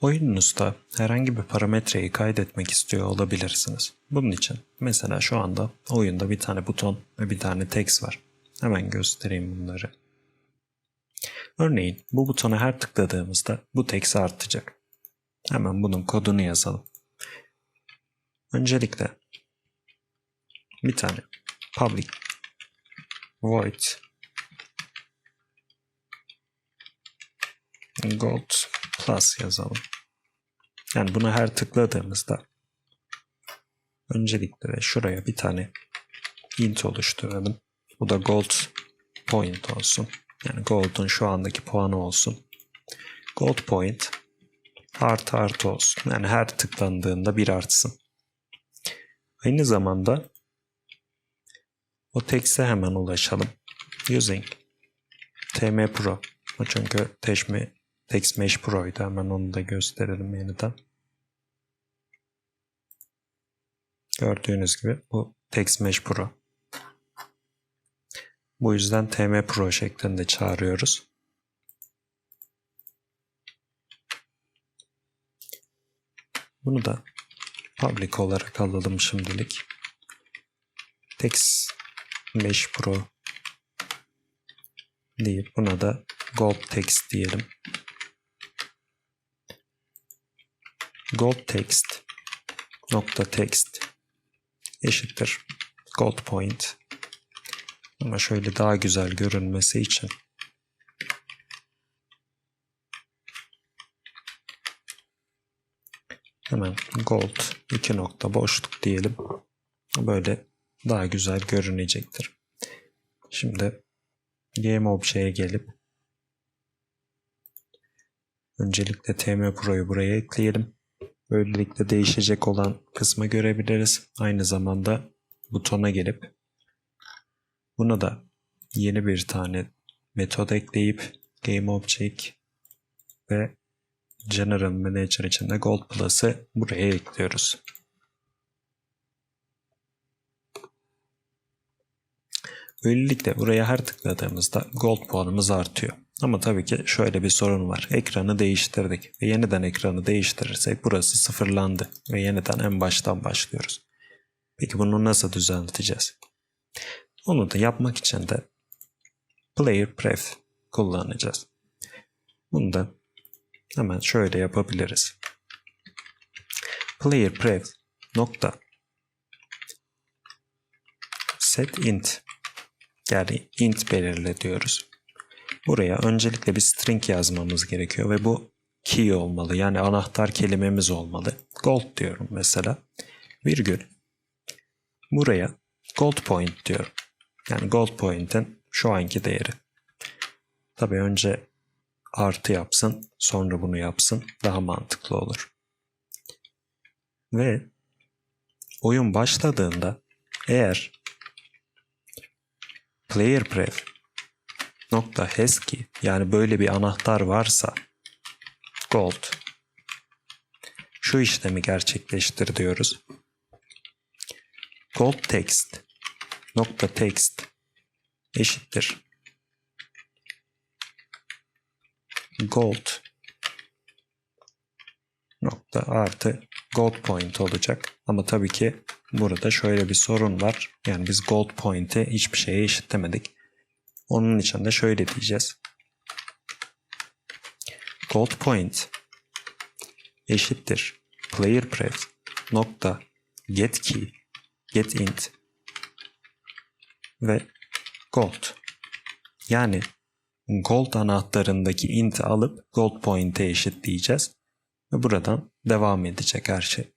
Oyununuzda herhangi bir parametreyi kaydetmek istiyor olabilirsiniz. Bunun için mesela şu anda oyunda bir tane buton ve bir tane text var. Hemen göstereyim bunları. Örneğin bu butona her tıkladığımızda bu text artacak. Hemen bunun kodunu yazalım. Öncelikle bir tane public void gold plus yazalım. Yani buna her tıkladığımızda öncelikle şuraya bir tane int oluşturalım. Bu da gold point olsun. Yani gold'un şu andaki puanı olsun. Gold point artı artı olsun. Yani her tıklandığında bir artsın. Aynı zamanda o text'e hemen ulaşalım. Using TM Pro. Çünkü Teşme, Text Mesh Pro'ydu. Hemen onu da gösterelim yeniden. Gördüğünüz gibi bu Text Mesh Pro. Bu yüzden TM Pro şeklinde çağırıyoruz. Bunu da public olarak alalım şimdilik. Text Mesh Pro deyip buna da gold diyelim. Gold text nokta text eşittir gold point ama şöyle daha güzel görünmesi için hemen gold iki nokta boşluk diyelim. Böyle daha güzel görünecektir. Şimdi Game Object'e gelip öncelikle TM Pro'yu buraya ekleyelim. Böylelikle değişecek olan kısmı görebiliriz. Aynı zamanda butona gelip buna da yeni bir tane metod ekleyip Game Object ve General Manager içinde Gold Plus'ı buraya ekliyoruz. Böylelikle buraya her tıkladığımızda Gold puanımız artıyor. Ama tabii ki şöyle bir sorun var. Ekranı değiştirdik ve yeniden ekranı değiştirirsek burası sıfırlandı ve yeniden en baştan başlıyoruz. Peki bunu nasıl düzelteceğiz? Onu da yapmak için de Player Pref kullanacağız. Bunu da hemen şöyle yapabiliriz. Player Pref nokta set int yani int belirle diyoruz. Buraya öncelikle bir string yazmamız gerekiyor ve bu key olmalı. Yani anahtar kelimemiz olmalı. Gold diyorum mesela. Virgül. Buraya gold point diyorum. Yani gold point'in şu anki değeri. Tabii önce artı yapsın, sonra bunu yapsın. Daha mantıklı olur. Ve oyun başladığında eğer player pref nokta haskey yani böyle bir anahtar varsa gold şu işlemi gerçekleştir diyoruz. Gold text nokta text eşittir gold nokta artı gold point olacak. Ama tabii ki burada şöyle bir sorun var. Yani biz gold point'i hiçbir şeye eşitlemedik. Onun için de şöyle diyeceğiz. Gold point eşittir player pref nokta get key get int ve gold. Yani gold anahtarındaki int alıp gold point'e eşitleyeceğiz. Ve buradan devam edecek her şey.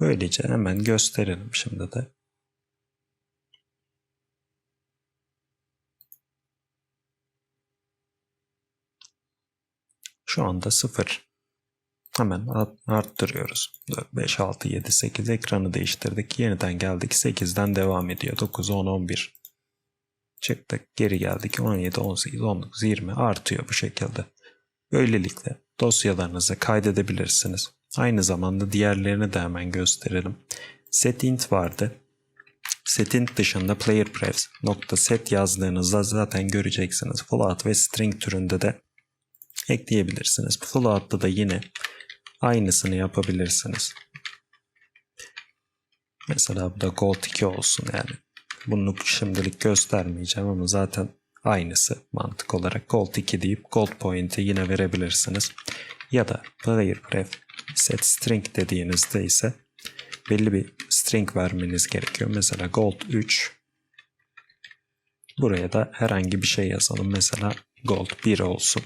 Böylece hemen gösterelim şimdi de. Şu anda 0. Hemen arttırıyoruz. 4, 5, 6, 7, 8 ekranı değiştirdik. Yeniden geldik. 8'den devam ediyor. 9, 10, 11. Çıktık. Geri geldik. 17, 18, 19, 20 artıyor bu şekilde. Böylelikle dosyalarınızı kaydedebilirsiniz. Aynı zamanda diğerlerini de hemen gösterelim. Setint vardı. Setint dışında playerprefs nokta set yazdığınızda zaten göreceksiniz. Float ve string türünde de ekleyebilirsiniz. Float'ta da yine aynısını yapabilirsiniz. Mesela bu da Gold 2 olsun yani. Bunu şimdilik göstermeyeceğim ama zaten aynısı mantık olarak Gold 2 deyip Gold Point'i yine verebilirsiniz. Ya da Player Ref Set String dediğinizde ise belli bir string vermeniz gerekiyor. Mesela Gold 3 Buraya da herhangi bir şey yazalım. Mesela Gold 1 olsun.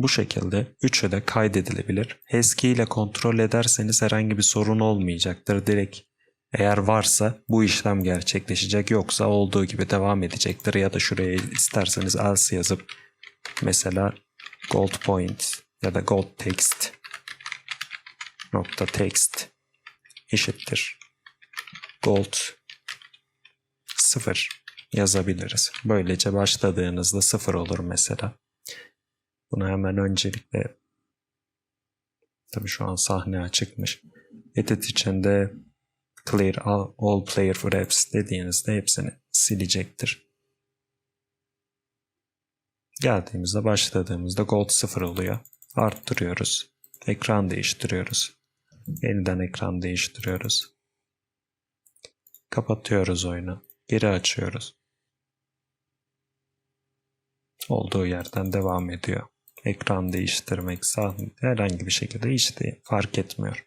Bu şekilde üçü de kaydedilebilir. Hesky ile kontrol ederseniz herhangi bir sorun olmayacaktır. Direkt eğer varsa bu işlem gerçekleşecek yoksa olduğu gibi devam edecektir. Ya da şuraya isterseniz else yazıp mesela gold point ya da gold text nokta text eşittir gold 0 yazabiliriz. Böylece başladığınızda 0 olur mesela. Bunu hemen öncelikle tabii şu an sahne açıkmış. Edit içinde clear all, all player refs dediğinizde hepsini silecektir. Geldiğimizde başladığımızda gold 0 oluyor. Arttırıyoruz. Ekran değiştiriyoruz. Yeniden ekran değiştiriyoruz. Kapatıyoruz oyunu. Geri açıyoruz. Olduğu yerden devam ediyor ekran değiştirmek, sahne herhangi bir şekilde hiç de fark etmiyor.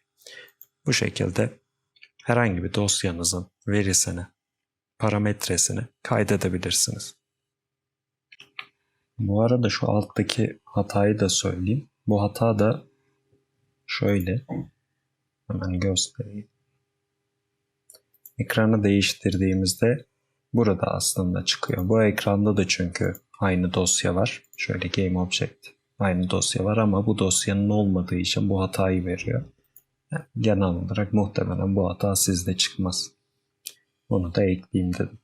Bu şekilde herhangi bir dosyanızın verisini, parametresini kaydedebilirsiniz. Bu arada şu alttaki hatayı da söyleyeyim. Bu hata da şöyle. Hemen göstereyim. Ekranı değiştirdiğimizde burada aslında çıkıyor. Bu ekranda da çünkü aynı dosya var. Şöyle Game Object aynı dosya var ama bu dosyanın olmadığı için bu hatayı veriyor. Genel olarak muhtemelen bu hata sizde çıkmaz. Bunu da ekleyeyim dedim.